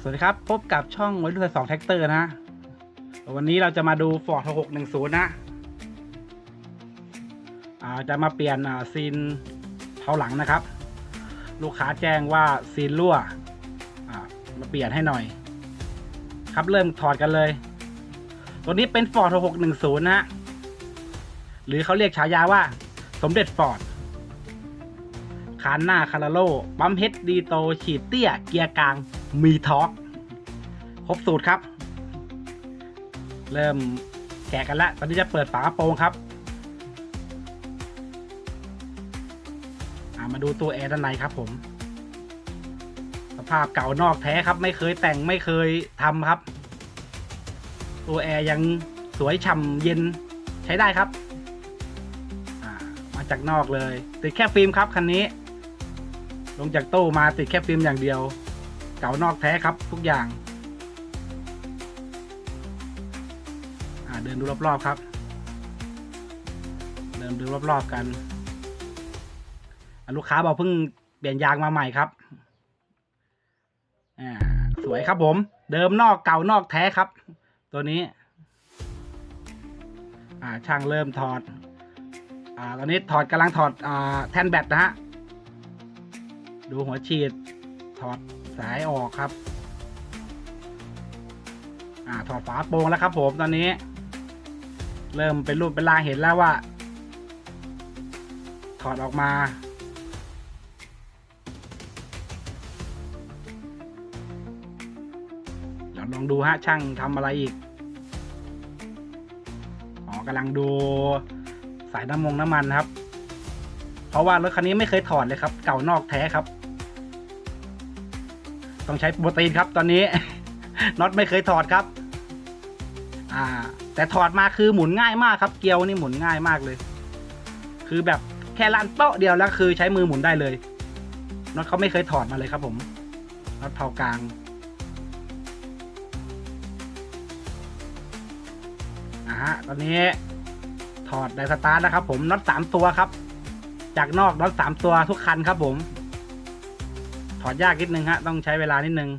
สวัสดีครับ พบกับช่องวัยรุ่นสองแท็กเตอร์นะ วันนี้เราจะมาดู Ford 6610นะอ่าจะมาเปลี่ยนซีนเผาหลังนะครับ ลูกค้าแจ้งว่าซีนรั่วมาเปลี่ยนให้หน่อย ครับเริ่มถอดกันเลย ตัวนี้เป็น Ford 6610นะฮะหรือเขาเรียกฉายาว่าสมเด็จฟอร์ด คานหน้าคาราโลปั๊มเฮดดีโตฉีดเตี้ย เกียร์กลาง มีทอร์กครบสูตรครับ เริ่มแกะกันแล้วตอนนี้จะเปิดฝากระโปรงครับามาดูตัวแอร์ด้านในครับผม สภาพเก่านอกแท้ครับ ไม่เคยแต่งไม่เคยทำครับ ตัวแอร์ยังสวยฉ่ำเย็นใช้ได้ครับมาจากนอกเลยติดแค่ฟิล์มครับคันนี้ ลงจากตู้มาติดแค่ฟิล์มอย่างเดียว เก่านอกแท้ครับทุกอย่างาเดินดูรอบๆครับ เดินดูรอบๆกัน ลูกค้าบอกเพิ่งเปลี่ยนยางมาใหม่ครับอ่าสวยครับผม เดิมนอกเก่านอกแท้ครับ ตัวนี้ อ่าช่างเริ่มถอด อ่าตอนนี้ถอดกำลังถอดอ่าแท่นแบตนะฮะ ดูหัวฉีด ถอดสายออกครับ อ่าถอดฝาโปร่งแล้วครับผมตอนนี้ เริ่มเป็นรูปเป็นร่างเห็นแล้วว่า ถอดออกมาเดี๋ยวลองดูฮะช่างทำอะไรอีกอ๋อกำลังดูสายน้ำมงน้ำมันครับ ราะว่ารถคันนี้ไม่เคยถอดเลยครับ เก่านอกแท้ครับ ต้องใช้โปรตีนครับ ตอนนี้น็อตไม่เคยถอดครับ อ่า แต่ถอดมาคือหมุนง่ายมากครับ เกียวนี่หมุนง่ายมากเลย คือแบบแค่ลั่นโต๊ะเดียวแล้วคือใช้มือหมุนได้เลยน็อตเขาไม่เคยถอดมาเลยครับ ผมน็อตเผากลางอ่าฮะตอนนี้ถอดไดสตาร์ทนะครับ ผมน็อตสามตัวครับ จากนอกน็อตสามตัวทุกคันครับผม ถอดยากนิดนึงฮะ ต้องใช้เวลานิดนึง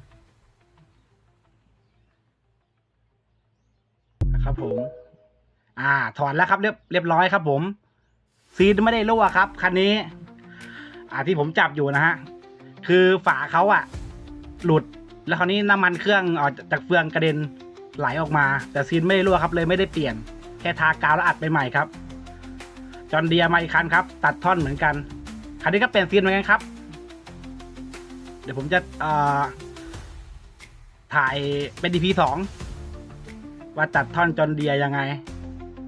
นะครับผม อ่า ถอดแล้วครับเรียบเรียบร้อยครับผม ซีนไม่ได้รั่วครับคันนี้ อ่าที่ผมจับอยู่นะฮะ คือฝาเขาอะหลุดแล้วคราวนี้น้ำมันเครื่องออกจากเฟืองกระเด็นไหลออกมา แต่ซีนไม่ได้รั่วครับเลยไม่ได้เปลี่ยน แค่ทากาวแล้วอัดไปใหม่ครับ จอนเดียมาอีกคันครับ ตัดท่อนเหมือนกัน คันนี้ก็เปลี่ยนซีนเหมือนกันครับ เดี๋ยวผมจะถ่ายเป็น EP สองว่าตัดท่อนจอนเดียยังไง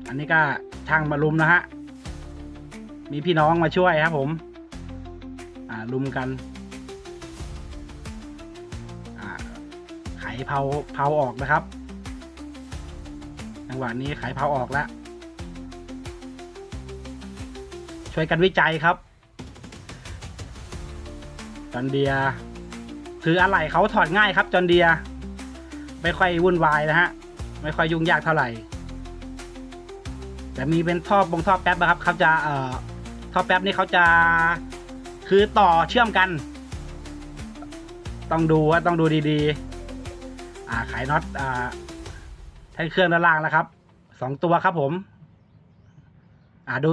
อันนี้ก็ช่างมาลุมนะฮะ มีพี่น้องมาช่วยครับผมลุมกันไขเผาเผาออกนะครับ จังหวะนี้ไขเผาออกแล้ว ช่วยกันวิจัยครับ จอนเดียคืออะไรเขาถอดง่ายครับจอนเดีย ไม่ค่อยวุ่นวายนะฮะ ไม่ค่อยยุ่งยากเท่าไหร่ แต่มีเป็นท่อบงท่อแป๊บนะครับเขาจะเอ่อท่อแป๊บนี่เขาจะคือต่อเชื่อมกัน ต้องดูว่าต้องดูดีๆ อ่าไขน็อตอ่าแท่นเครื่องด้านล่างแล้วครับสองตัวครับผม อ่าดู